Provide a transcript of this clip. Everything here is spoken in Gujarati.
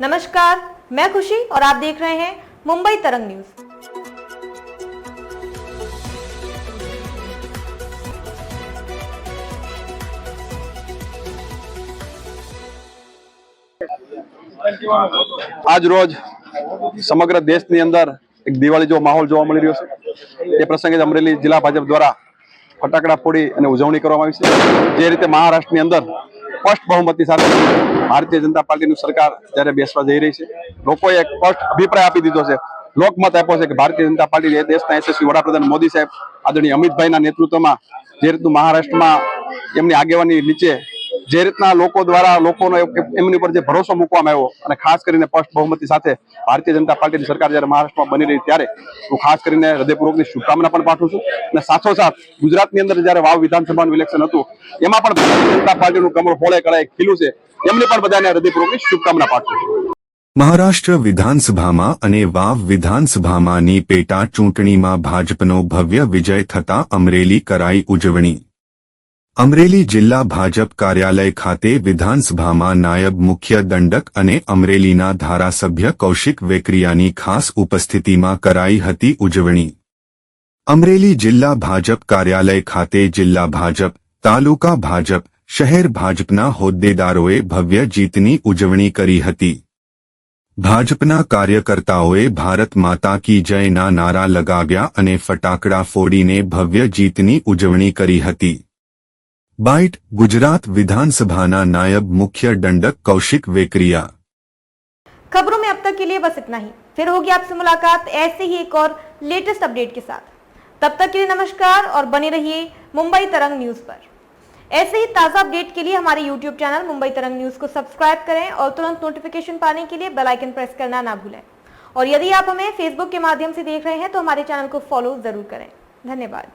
नमस्कार मैं खुशी और आप देख रहे हैं मुंबई तरंग न्यूज આજ રોજ સમગ્ર દેશની અંદર એક દિવાળી જેવો માહોલ જોવા મળી રહ્યો છે એ પ્રસંગે અમરેલી જિલ્લા ભાજપ દ્વારા ફટાકડા ફોડી અને ઉજવણી કરવામાં આવી છે જે રીતે મહારાષ્ટ્રની અંદર સ્પષ્ટ બહુમતી સાથે ભારતીય જનતા પાર્ટીની સરકાર જ્યારે બેસવા જઈ રહી છે, લોકોએ એક સ્પષ્ટ અભિપ્રાય આપી દીધો છે. લોકમત આપ્યો છે કે ભારતીય જનતા પાર્ટી દેશના યશસ્વી વડાપ્રધાન મોદી સાહેબ, આદરણીય અમિતભાઈના નેતૃત્વમાં જે રીતનું મહારાષ્ટ્રમાં એમની આગેવાની નીચે જે રીતના લોકો દ્વારા લોકોનો એમની ઉપર જે ભરોસો મૂકવામાં આવ્યો અને ખાસ કરીને સ્પષ્ટ બહુમતી સાથે ભારતીય જનતા પાર્ટીની સરકાર જ્યારે મહારાષ્ટ્રમાં બની રહી ત્યારે હું ખાસ કરીને હૃદયપૂર્વકની શુભકામના પણ પાઠવું છું. અને સાથોસાથ ગુજરાતની અંદર જ્યારે વાવ વિધાનસભાનું ઇલેક્શન હતું, એમાં પણ ભારતીય જનતા પાર્ટીનું કમળ હોળે કળાએ ખીલું છે. એમને પણ બધાને હૃદયપૂર્વકની શુભકામના પાઠવું છું. મહારાષ્ટ્ર વિધાનસભામાં અને વાવ વિધાનસભામાંની પેટા ચૂંટણીમાં ભાજપનો ભવ્ય વિજય થતા અમરેલી કરાઈ ઉજવણી. અમરેલી જિલ્લા ભાજપ કાર્યાલય ખાતે વિધાનસભામાં નાયબ મુખ્ય દંડક અને અમરેલીના ધારાસભ્ય કૌશિક વેકરિયાની ખાસ ઉપસ્થિતિમાં કરાઈ હતી ઉજવણી. અમરેલી જિલ્લા ભાજપ કાર્યાલય ખાતે જિલ્લા ભાજપ, તાલુકા ભાજપ, શહેર ભાજપના હોદ્દેદારોએ ભવ્ય જીતની ઉજવણી કરી હતી. ભાજપના કાર્યકર્તાઓએ ભારત માતા કી જયના નારા લગાવ્યા અને ફટાકડા ફોડીને ભવ્ય જીતની ઉજવણી કરી હતી. બાઇટ ગુજરાત વિધાનસભાના નાયબ મુખ્ય દંડક કૌશિક વેકરિયા खबरों में अब तक के लिए बस इतना ही फिर होगी आपसे मुलाकात ऐसे ही एक और लेटेस्ट अपडेट के साथ तब तक के लिए नमस्कार और बने रहिए मुंबई तरंग न्यूज पर ऐसे ही ताज़ा अपडेट के लिए हमारे YouTube चैनल मुंबई तरंग न्यूज को सब्सक्राइब करें और तुरंत नोटिफिकेशन पाने के लिए बेल आइकन प्रेस करना ना भूलें और यदि आप हमें फेसबुक के माध्यम से देख रहे हैं तो हमारे चैनल को फॉलो जरूर करें धन्यवाद